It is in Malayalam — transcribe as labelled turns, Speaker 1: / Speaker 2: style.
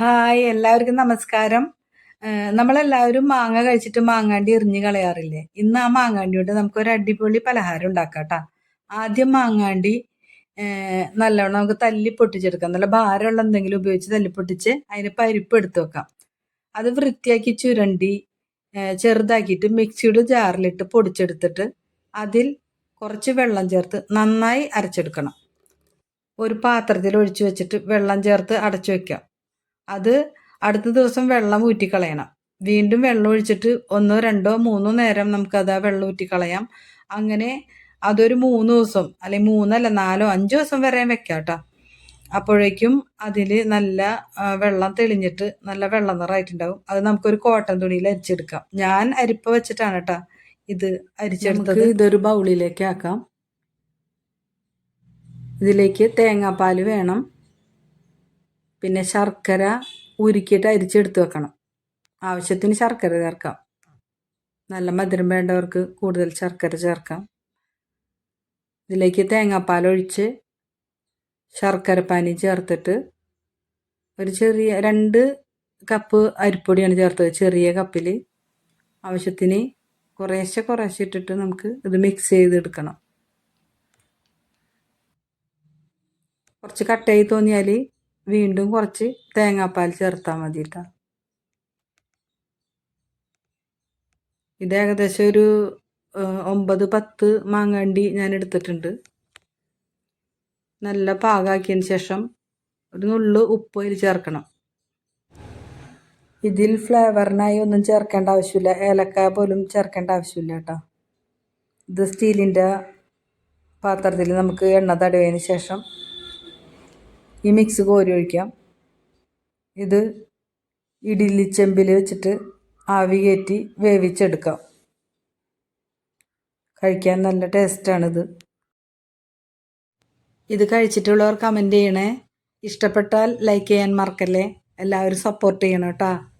Speaker 1: ഹായ് എല്ലാവർക്കും നമസ്കാരം. നമ്മളെല്ലാവരും മാങ്ങ കഴിച്ചിട്ട് മാങ്ങാണ്ടി എറിഞ്ഞു കളയാറില്ലേ? ഇന്ന് ആ മാങ്ങാണ്ടി കൊണ്ട് നമുക്ക് ഒരു അടിപൊളി പലഹാരം ഉണ്ടാക്കാം ആദ്യം മാങ്ങാണ്ടി നല്ലവണ്ണം നമുക്ക് തല്ലി പൊട്ടിച്ചെടുക്കാം. നല്ല ഭാരമുള്ള എന്തെങ്കിലും ഉപയോഗിച്ച് തല്ലി പൊട്ടിച്ച് അതിന് പരിപ്പ് എടുത്തു വെക്കാം. അത് വൃത്തിയാക്കി ചുരണ്ടി ചെറുതാക്കിയിട്ട് മിക്സിയുടെ ജാറിലിട്ട് പൊടിച്ചെടുത്തിട്ട് അതിൽ കുറച്ച് വെള്ളം ചേർത്ത് നന്നായി അരച്ചെടുക്കണം. ഒരു പാത്രത്തിൽ ഒഴിച്ചു വെച്ചിട്ട് വെള്ളം ചേർത്ത് അടച്ചു വെക്കാം. അത് അടുത്ത ദിവസം വെള്ളം ഊറ്റിക്കളയണം. വീണ്ടും വെള്ളം ഒഴിച്ചിട്ട് ഒന്നോ രണ്ടോ മൂന്നോ നേരം നമുക്കത് ആ വെള്ളം ഊറ്റിക്കളയാം. അങ്ങനെ അതൊരു മൂന്ന് ദിവസം അല്ലെങ്കിൽ മൂന്നല്ല നാലോ അഞ്ച് ദിവസം വരെ വെക്കാം അപ്പോഴേക്കും അതിൽ നല്ല വെള്ളം തെളിഞ്ഞിട്ട് നല്ല വെള്ളം നിറമായിട്ടുണ്ടാവും അത് നമുക്കൊരു കോട്ടൺ തുണിയിൽ അരിച്ചെടുക്കാം. ഞാൻ അരിപ്പ വെച്ചിട്ടാണ് കേട്ടോ ഇത് അരിച്ചെടുത്തത്. ഇതൊരു ബൗളിലേക്ക് ആക്കാം. ഇതിലേക്ക് തേങ്ങാപ്പാൽ വേണം. പിന്നെ ശർക്കര ഉരുക്കിയിട്ട് അരിച്ചെടുത്ത് വെക്കണം. ആവശ്യത്തിന് ശർക്കര ചേർക്കാം. നല്ല മധുരം വേണ്ടവർക്ക് കൂടുതൽ ശർക്കര ചേർക്കാം. ഇതിലേക്ക് തേങ്ങാപ്പാൽ ഒഴിച്ച് ശർക്കര പാനി ചേർത്തിട്ട് ഒരു ചെറിയ രണ്ട് കപ്പ് അരിപ്പൊടിയാണ് ചേർത്തത്. ചെറിയ കപ്പിൽ ആവശ്യത്തിന് കുറേശ്ശെ കുറേശ്ശെ ഇട്ടിട്ട് നമുക്ക് ഇത് മിക്സ് ചെയ്തെടുക്കണം. കുറച്ച് കട്ടയായി തോന്നിയാൽ വീണ്ടും കുറച്ച് തേങ്ങാപ്പാൽ ചേർത്താൽ മതി കേട്ടോ ഇത് ഏകദേശം ഒരു ഒമ്പത് പത്ത് മാങ്ങണ്ടി ഞാൻ എടുത്തിട്ടുണ്ട്. നല്ല പാകാക്കിയതിന് ശേഷം ഒരു നുള്ളു ഉപ്പ് അതിൽ ചേർക്കണം. ഇതിൽ ഫ്ലേവറിനായി ഒന്നും ചേർക്കേണ്ട ആവശ്യമില്ല. ഏലക്ക പോലും ചേർക്കേണ്ട ആവശ്യമില്ല കേട്ടോ. ഇത് സ്റ്റീലിന്റെ പാത്രത്തിൽ നമുക്ക് എണ്ണ തടവിയതിന് ശേഷം ഈ മിക്സ് കോരി ഒഴിക്കാം. ഇത് ഇഡ്ഡലി വെച്ചിട്ട് ആവി കയറ്റി വേവിച്ചെടുക്കാം. കഴിക്കാൻ നല്ല ടേസ്റ്റാണിത്. ഇത് കഴിച്ചിട്ടുള്ളവർ കമന്റ് ചെയ്യണേ. ഇഷ്ടപ്പെട്ടാൽ ലൈക്ക് ചെയ്യാൻ മറക്കല്ലേ. എല്ലാവരും സപ്പോർട്ട് ചെയ്യണം കേട്ടോ.